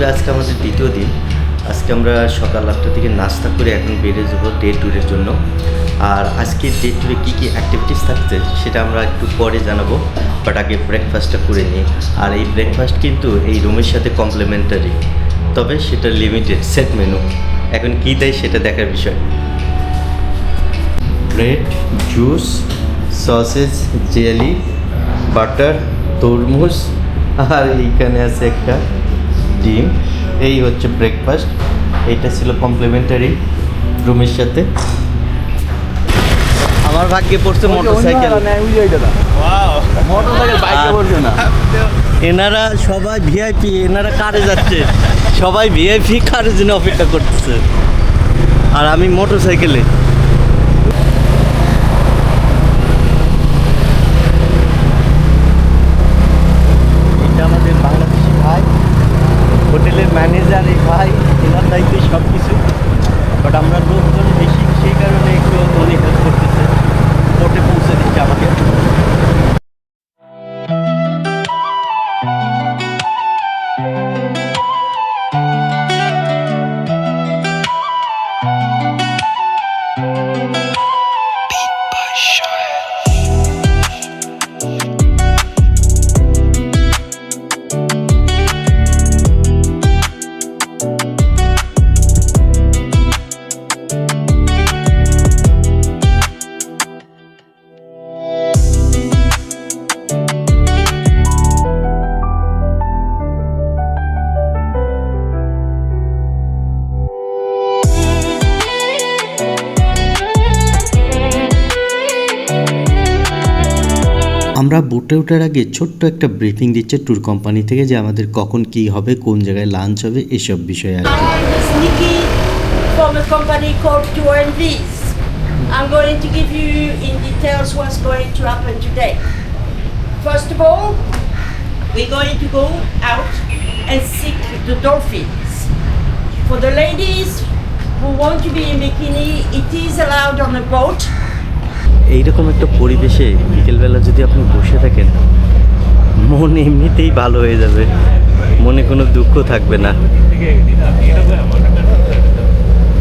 ট্যুরে আজকে আমাদের দ্বিতীয় দিন। আজকে আমরা সকাল আটটা থেকে নাস্তা করে এখন বেরিয়ে যাব ডে ট্যুরের জন্য। আর আজকে ডে ট্যুরে কী কী অ্যাক্টিভিটিস থাকছে সেটা আমরা একটু পরে জানাব বাট আগে ব্রেকফাস্টটা করে নিই। আর এই ব্রেকফাস্ট কিন্তু এই রুমের সাথে কমপ্লিমেন্টারি তবে সেটা লিমিটেড সেট মেনু এখন কী দেয় সেটা দেখার বিষয়। Bread juice sausage jelly butter তরমুজ, আর এইখানে আছে একটা ডিম। এই হচ্ছে ব্রেকফাস্ট এইটা ছিল কমপ্লিমেন্টারি রুমের সাথে। আমার ভাগ্যে পড়ছে মোটরসাইকেল এনারা সবাই ভিআইপি এনারা কারে যাচ্ছে? সবাই ভিআইপি কারের জন্য অপেক্ষা করতেছে। আর আমি মোটরসাইকেলে বোটে ওঠার আগে ছোট্ট একটা ব্রিফিং দিচ্ছে ট্যুর কোম্পানি থেকে যে আমাদের কখন কি হবে কোন জায়গায় লাঞ্চ হবে এসব বিষয়ে আর কি. I'm going to give you in details what's going to happen today. First of all, we're going to go out and seek the dolphins. For the ladies who want to be in bikini, it is allowed on a boat. এইরকম একটা পরিবেশে বিকেলবেলা যদি আপনি বসে থাকেন, মন এমনিতেই ভালো হয়ে যাবে। মনে কোনো দুঃখ থাকবে না।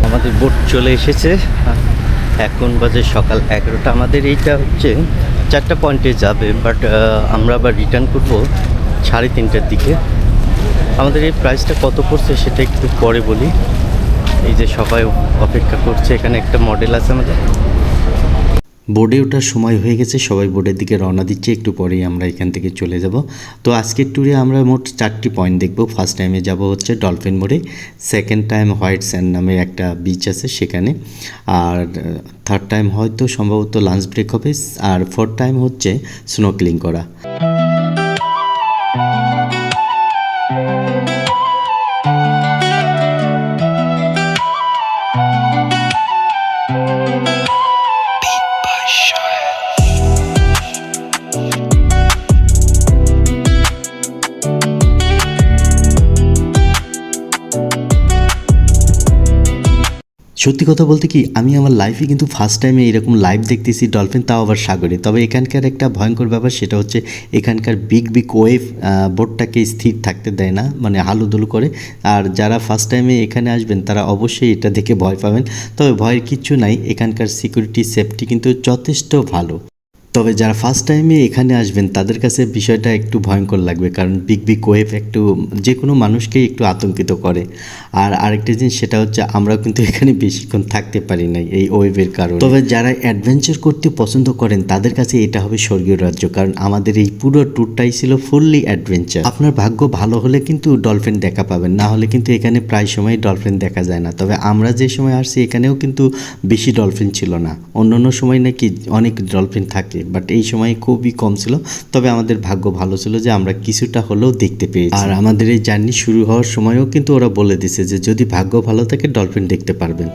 আমাদের বোট চলে এসেছে। এখন বাজে সকাল এগারোটা। আমাদের এইটা হচ্ছে চারটা পয়েন্টে যাবে বাট আমরা আবার রিটার্ন করব সাড়ে তিনটার দিকে। আমাদের এই প্রাইসটা কত পড়ছে সেটা একটু পরে বলি। এই যে সবাই অপেক্ষা করছে, এখানে একটা মডেল আছে আমাদের। বোর্ডে ওঠার সময় হয়ে গেছে, সবাই বোর্ডের দিকে রওনা দিচ্ছে, একটু পরেই আমরা এখান থেকে চলে যাব। তো আজকের ট্যুরে আমরা মোট চারটি পয়েন্ট দেখব। ফার্স্ট টাইমে যাব হচ্ছে ডলফিন মোড়ে সেকেন্ড টাইম হোয়াইট স্যান্ড নামে একটা বিচ আছে সেখানে, আর থার্ড টাইম হয়তো সম্ভবত লাঞ্চ ব্রেক হবে, আর ফোর্থ টাইম হচ্ছে স্নোকলিং করা। সত্যি কথা বলতে কি, আমি আমার লাইফে কিন্তু ফার্স্ট টাইমে এরকম লাইভ দেখতেছি ডলফিন তাও আবার সাগরে। তবে এখানকার একটা ভয়ঙ্কর ব্যাপার, সেটা হচ্ছে এখানকার বিগ বিগ ওয়েভ বোটটাকে স্থির থাকতে দেয় না মানে হালুদুলু করে। আর যারা ফার্স্ট টাইমে এখানে আসবেন, তারা অবশ্যই এটা দেখে ভয় পাবেন। তবে ভয়ের কিচ্ছু নাই, এখানকার সিকিউরিটি সেফটি কিন্তু যথেষ্ট ভালো। তবে যারা ফার্স্ট টাইমে এখানে আসবেন, তাদের কাছে বিষয়টা একটু ভয়ঙ্কর লাগবে। কারণ বিগ বিগ ওয়েভ একটু যে কোনো মানুষকেই একটু আতঙ্কিত করে। আর আরেকটা জিনিস, সেটা হচ্ছে আমরাও কিন্তু এখানে বেশিক্ষণ থাকতে পারি নাই এই ওয়েভের কারণে। তবে যারা অ্যাডভেঞ্চার করতে পছন্দ করেন, তাদের কাছে এটা হবে স্বর্গীয় রাজ্য। কারণ আমাদের এই পুরো ট্যুরটাই ছিল ফুললি অ্যাডভেঞ্চার আপনার ভাগ্য ভালো হলে কিন্তু ডলফিন দেখা পাবেন, না হলে কিন্তু এখানে প্রায় সময় ডলফিন দেখা যায় না। তবে আমরা যে সময় আসছি, এখানেও কিন্তু বেশি ডলফিন ছিল না। অন্য অন্য সময় নাকি অনেক ডলফিন থাকে। বাট এই সময় খুবই কম ছিল। তবে আমাদের ভাগ্য ভালো ছিল যে আমরা কিছুটা হলেও দেখতে পেয়েছি। আর আমাদের এই জার্নি শুরু হওয়ার সময়ও কিন্তু ওরা বলে দিছে যে যদি ভাগ্য ভালো থাকে ডলফিন দেখতে পারবেন।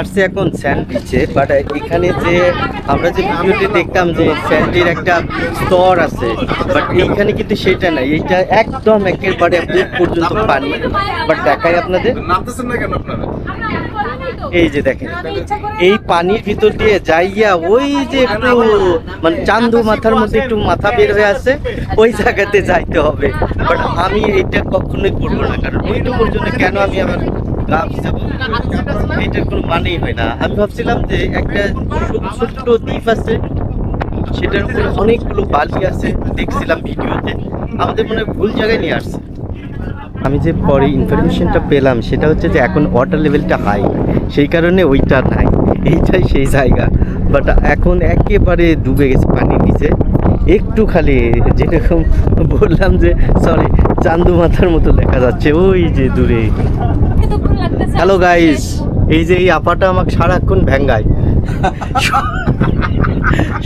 আসছে এখন স্যান্ডউইচে বাট এখানে যে আমরা যে ভিডিওতে দেখতাম যে স্যান্ডের একটা স্তর আছে বাট এইখানে কিন্তু সেটা নাই। এইটা একদম একেবারে বুক পর্যন্ত পানি। বাট দেখাই আপনাদের। এই যে দেখেন এই পানির ভিতর দিয়ে যাইয়া ওই যে একটু মানে চান্দু মাথার মধ্যে একটু মাথা বের হয়ে আছে ওই জায়গাতে যাইতে হবে। বাট আমি এটা কখনোই করব না কারণ ওইটুকুর জন্য কেন আমি আমার এটার কোনো মানেই হয় না। আমি ভাবছিলাম যে একটা ছোট্ট দ্বীপ আছে, সেটার উপরে অনেকগুলো বালি আছে, দেখছিলাম ভিডিওতে। আমাদের মনে ভুল জায়গায় নিয়ে আসছে। আমি যে পরে ইনফরমেশনটা পেলাম, সেটা হচ্ছে যে এখন ওয়াটার লেভেলটা হাই সেই কারণে ওইটা নাই। এইটাই সেই জায়গা। বাট এখন একেবারে ডুবে গেছে পানির নিচে। একটু খালি যেরকম বললাম যে সরি চান্দু মাথার মতো দেখা যাচ্ছে। ওই যে দূরে। হ্যালো গাইস এই যে এই আপাটা আমাকে সারাক্ষণ ভ্যাঙ্গায়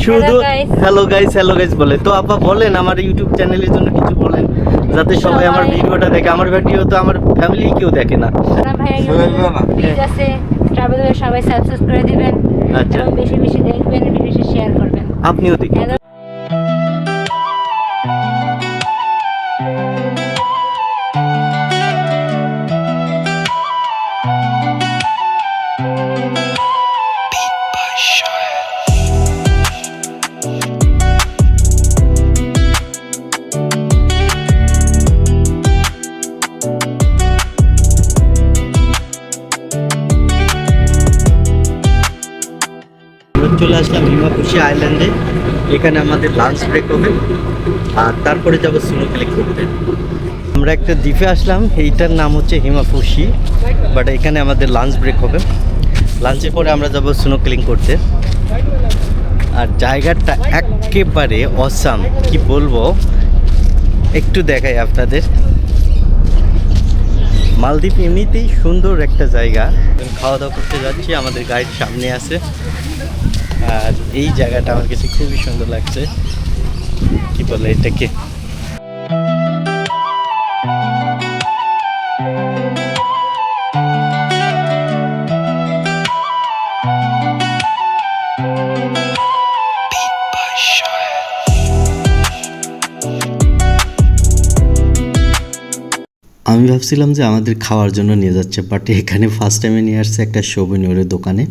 শুধু হ্যালো গাইস হ্যালো গাইস বলে। তো আপা বলেন আমার ইউটিউব চ্যানেলের জন্য কিছু বলেন যাতে সবাই আমার ভিডিওটা দেখে। আমার ভিডিও তো আমার ফ্যামিলি কেউ দেখে না। সবাই সাবস্ক্রাইব করে দিবেন আচ্ছা। বেশি বেশি দেখবেন বেশি বেশি শেয়ার করবেন। আপনিও দেখুন। হিমাকুশি আইল্যান্ডে এখানে আমাদের লাঞ্চ ব্রেক হবে, আর তারপরে যাব স্নোকেলিং করতে। আমরা একটা দ্বীপে আসলাম, এইটার নাম হচ্ছে হিমাকুশি বাট এখানে আমাদের লাঞ্চ ব্রেক হবে। লাঞ্চের পরে আমরা যাব স্নোকেলিং করতে। আর জায়গাটা একেবারে অসাম কি বলব? একটু দেখাই আপনাদের। মালদ্বীপ এমনিতেই সুন্দর একটা জায়গা। খাওয়া দাওয়া করতে যাচ্ছি, আমাদের গাইড সামনে আছে। আর এই জায়গাটা আমার কাছে খুবই সুন্দর লাগছে। কি বলে এটাকে? আমি ভাবছিলাম যে আমাদের খাওয়ার জন্য নিয়ে যাচ্ছে বাট এখানে ফার্স্ট টাইমে নিয়ে আসছে একটা সোভেনিয়রের দোকানে।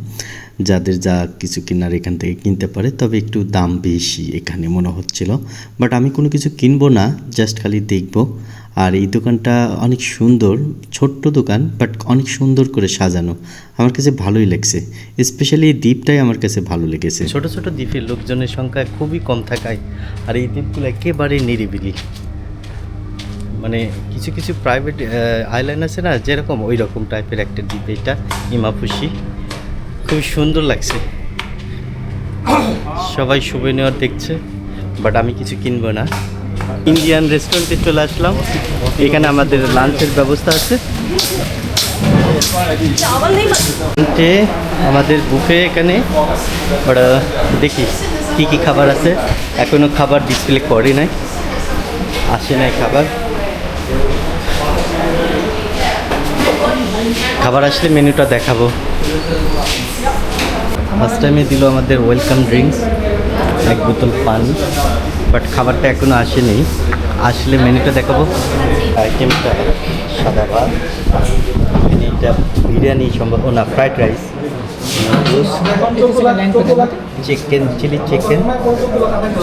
যাদের যা কিছু কেনার এখান থেকে কিনতে পারে, তবে একটু দাম বেশি এখানে মনে হচ্ছিল। বাট আমি কোনো কিছু কিনবো না জাস্ট খালি দেখব। আর এই দোকানটা অনেক সুন্দর, ছোট্ট দোকান বাট অনেক সুন্দর করে সাজানো। আমার কাছে ভালোই লাগছে। স্পেশালি এই দ্বীপটাই আমার কাছে ভালো লেগেছে। ছোট ছোট দ্বীপের লোকজনের সংখ্যা খুবই কম থাকায়, আর এই দ্বীপগুলো একেবারে নিরিবিলি। মানে কিছু কিছু প্রাইভেট আইল্যান্ড আছে না, যেরকম ওই রকম টাইপের একটা দ্বীপ, এটা ইমাফুসি খুবই সুন্দর লাগছে। সবাই শুভে নেওয়ার দেখছে বাট আমি কিছু কিনবো না। ইন্ডিয়ান রেস্টুরেন্টে চলে আসলাম। এখানে আমাদের লাঞ্চের ব্যবস্থা আছে। আমাদের বুফে এখানে বাট দেখি কী কী খাবার আছে। এখনও খাবার ডিসপ্লে করে নাই। আসে নাই খাবার। খাবার আসলে মেনুটা দেখাবো। ফার্স্ট টাইমে দিল আমাদের ওয়েলকাম ড্রিঙ্কস এক বোতল পানি বাট খাবারটা এখনও আসেনি। আসলে মেনুটা দেখাবো। আইটেমটা সাদা ভাত, এটা বিরিয়ানি সম্ভব না fried rice chicken chilli chicken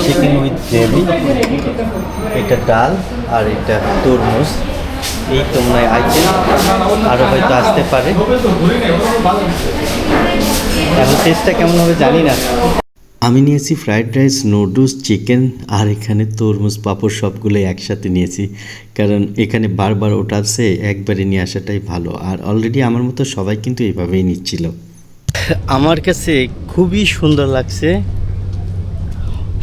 chicken with gravy এটা ডাল, আর এটা তরমুজ। এই তো হয় আইটেম আরও হয়তো আসতে পারে। এখন টেস্টটা কেমন হবে জানি না। আমি নিয়েছি ফ্রাইড রাইস নুডলস চিকেন আর এখানে তরমুজ পাঁপড় সবগুলো একসাথে নিয়েছি। কারণ এখানে বারবার ওটা আছে একবারে নিয়ে আসাটাই ভালো। আর অলরেডি আমার মতো সবাই কিন্তু এইভাবেই নিচ্ছিল। আমার কাছে খুবই সুন্দর লাগছে।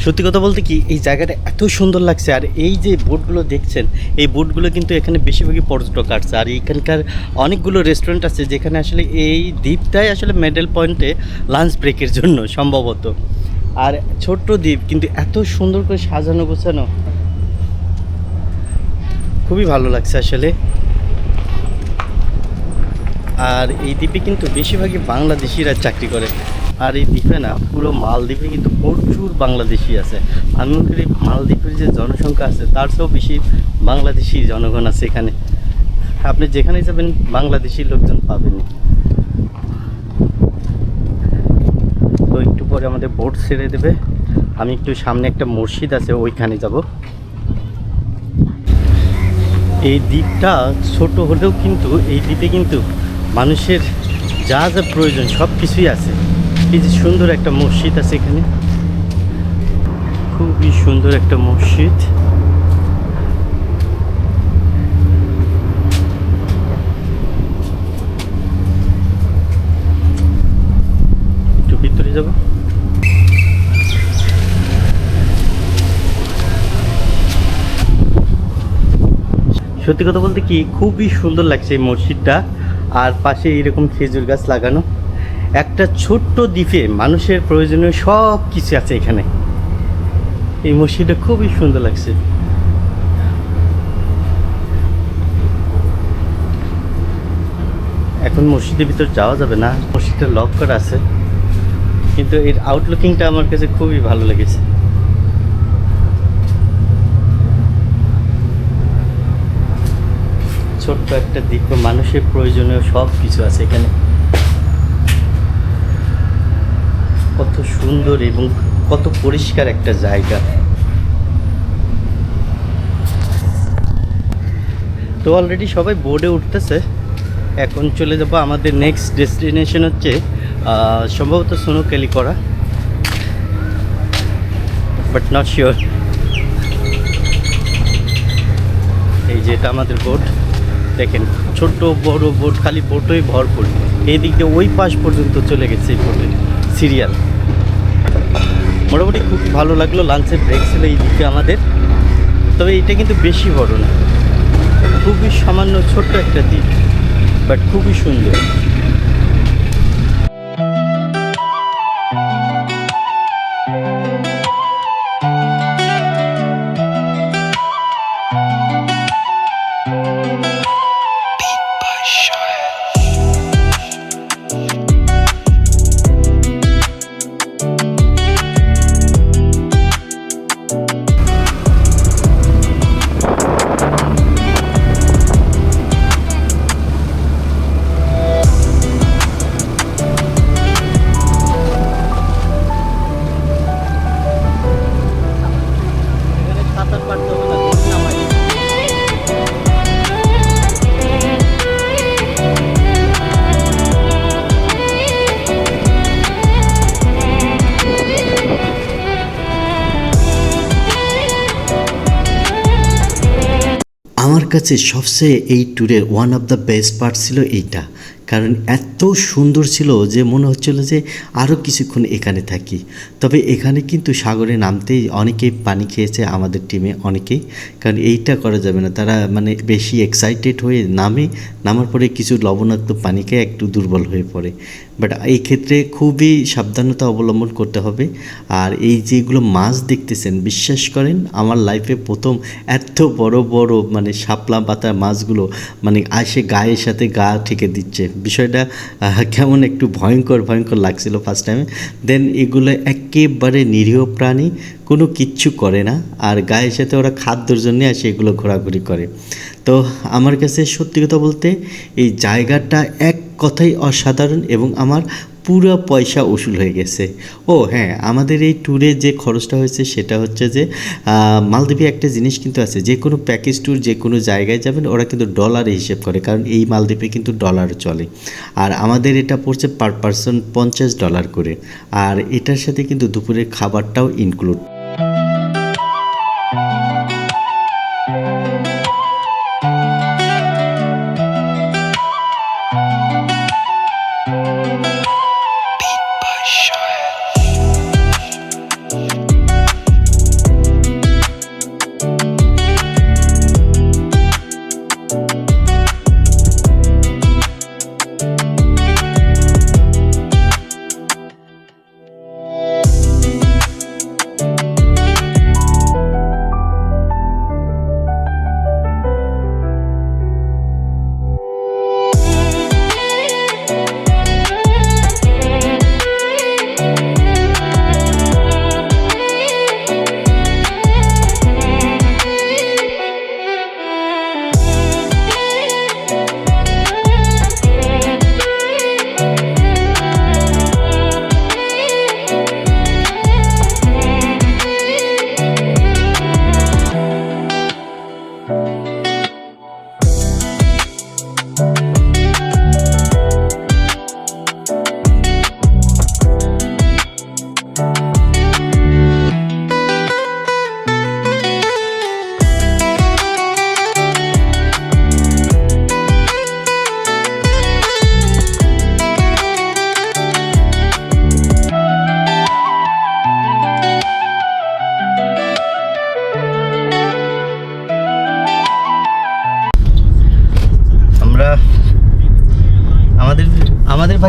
সত্যি কথা বলতে কি, এই জায়গাটা এত সুন্দর লাগছে, আর এই যে বোটগুলো দেখছেন, এই বোটগুলো কিন্তু এখানে বেশিরভাগই পর্যটক আসছে, আর এখানকার অনেকগুলো রেস্টুরেন্ট আছে যেখানে আসলে এই দ্বীপটাই আসলে মেডেল পয়েন্টে লাঞ্চ ব্রেকের জন্য সম্ভবত। আর ছোট্ট দ্বীপ, কিন্তু এত সুন্দর করে সাজানো গোছানো, খুবই ভালো লাগছে আসলে। আর এই দ্বীপে কিন্তু বেশিরভাগই বাংলাদেশিরা চাকরি করে। আর এই দ্বীপে না, পুরো মালদ্বীপে কিন্তু প্রচুর বাংলাদেশি আছে। আমি মনে করি মালদ্বীপের যে জনসংখ্যা আছে, তার চেয়েও বেশি বাংলাদেশি জনগণ আছে এখানে। আপনি যেখানে যাবেন, বাংলাদেশি লোকজন পাবেন। তো একটু পরে আমাদের বোট ছেড়ে দেবে। আমি একটু সামনে একটা মসজিদ আছে, ওইখানে যাব। এই দ্বীপটা ছোট হলেও কিন্তু, এই দ্বীপে কিন্তু মানুষের যা যা প্রয়োজন সব কিছুই আছে। এই যে সুন্দর একটা মসজিদ আছে এখানে। খুবই সুন্দর একটা মসজিদ। একটু ভিতরে যাব। সত্যি কথা বলতে কি, খুবই সুন্দর লাগছে এই মসজিদটা। আর পাশে এরকম খেজুর গাছ লাগানো। একটা ছোট্ট দ্বীপে মানুষের প্রয়োজনীয় সব কিছু আছে এখানে। এই মসজিদটা খুবই সুন্দর লাগছে। এখন মসজিদের ভিতর যাওয়া যাবে না। মসজিদটা লক করা আছে। কিন্তু এর আউটলুকিংটা আমার কাছে খুবই ভালো লেগেছে। ছোট্ট একটা দিক, মানুষের প্রয়োজনীয় সব কিছু আছে এখানে। কত সুন্দর এবং কত পরিষ্কার একটা জায়গা। তো অলরেডি সবাই বোর্ডে উঠতেছে। এখন চলে যাব আমাদের নেক্সট ডেস্টিনেশন হচ্ছে সম্ভবত সোনোকেলি করা। বাট নট শিওর এই যে এটা আমাদের বোট দেখেন, ছোট্ট বড় বোট, খালি বোটই ভরপুর। এই দিক দিয়ে ওই পাশ পর্যন্ত চলে গেছে এই বোটের সিরিয়াল। মোটামুটি খুব ভালো লাগল লাঞ্চের ব্রেক ছিল এই দিকে আমাদের। তবে এটা কিন্তু বেশি বড় না। খুবই সামান্য ছোট্ট একটা দ্বীপ বাট খুবই সুন্দর। আমার কাছে সবচেয়ে এই ট্যুরের one of the best part ছিল এইটা। কারণ এত সুন্দর ছিল যে মনে হচ্ছিল যে আরও কিছুক্ষণ এখানে থাকি। তবে এখানে কিন্তু সাগরে নামতেই অনেকেই পানি খেয়েছে, আমাদের টিমে অনেকেই। কারণ এইটা করা যাবে না। তারা মানে বেশি এক্সাইটেড হয়ে নামে, নামার পরে কিছু লবণাক্ত পানি খেয়ে একটু দুর্বল হয়ে পড়ে। বাট এই ক্ষেত্রে খুবই সাবধানতা অবলম্বন করতে হবে। আর এই যেগুলো মাছ দেখতেছেন, বিশ্বাস করেন, আমার লাইফে প্রথম এত বড় বড় মানে শাপলা পাতা মাছগুলো মানে আসে গায়ের সাথে গা ঠেকে দিচ্ছে। বিষয়টা কেমন একটু ভয়ঙ্কর ভয়ঙ্কর লাগছিল ফার্স্ট টাইমে দেন এগুলো একেবারে নিরীহ প্রাণী, কোনো কিচ্ছু করে না। আর গায়ের সাথে ওরা খাদ্যর জন্য আসে এগুলো ঘোরাঘুরি করে। তো আমার কাছে সত্যি কথা বলতে এই জায়গাটা এক কথাই অসাধারণ এবং আমার পুরো পয়সা উসুল হয়ে গেছে। ও হ্যাঁ আমাদের এই ট্যুরে যে খরচটা হয়েছে সেটা হচ্ছে যে মালদ্বীপে একটা জিনিস কিন্তু আছে, যে কোনো প্যাকেজ ট্যুর যে কোনো জায়গায় যাবেন, ওরা কিন্তু ডলারে হিসেব করে, কারণ এই মালদ্বীপে কিন্তু ডলার চলে। আর আমাদের এটা পড়ছে পার পার্সন পঞ্চাশ ডলার করে, আর এটার সাথে কিন্তু দুপুরের খাবারটাও ইনক্লুড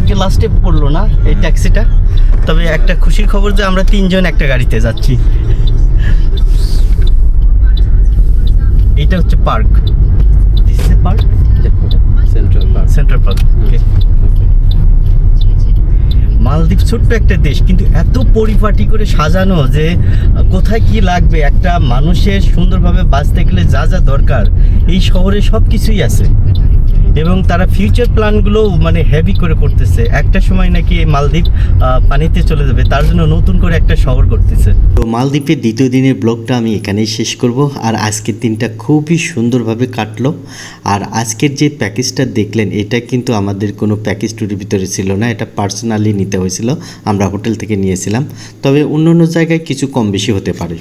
ভাগ্যে লাস্টে পড়ল না এই ট্যাক্সিটা তবে একটা খুশির খবর যে আমরা তিনজন একটা গাড়িতে যাচ্ছি। এটা হচ্ছে park this is park central park central park okay Maldives ছোট্ট একটা দেশ কিন্তু এত পরিপাটি করে সাজানো যে কোথায় কি লাগবে একটা মানুষের সুন্দরভাবে বাঁচতে গেলে যা যা দরকার এই শহরে সব কিছুই আছে। এবং তারা ফিউচার প্ল্যানগুলো মানে হেভি করে করতেছে। একটা সময় নাকি মালদ্বীপ পানিতে চলে যাবে, তার জন্য নতুন করে একটা শহর করতেছে। তো মালদ্বীপের দ্বিতীয় দিনের ব্লগটা আমি এখানেই শেষ করব। আর আজকের দিনটা খুবই সুন্দরভাবে কাটলো। আর আজকের যে প্যাকেজটা দেখলেন, এটা কিন্তু আমাদের কোনো প্যাকেজ ট্যুরের ভিতরে ছিল না, এটা পার্সোনালি নিতে হয়েছিল। আমরা হোটেল থেকে নিয়েছিলাম। তবে অন্য অন্য জায়গায় কিছু কম বেশি হতে পারে।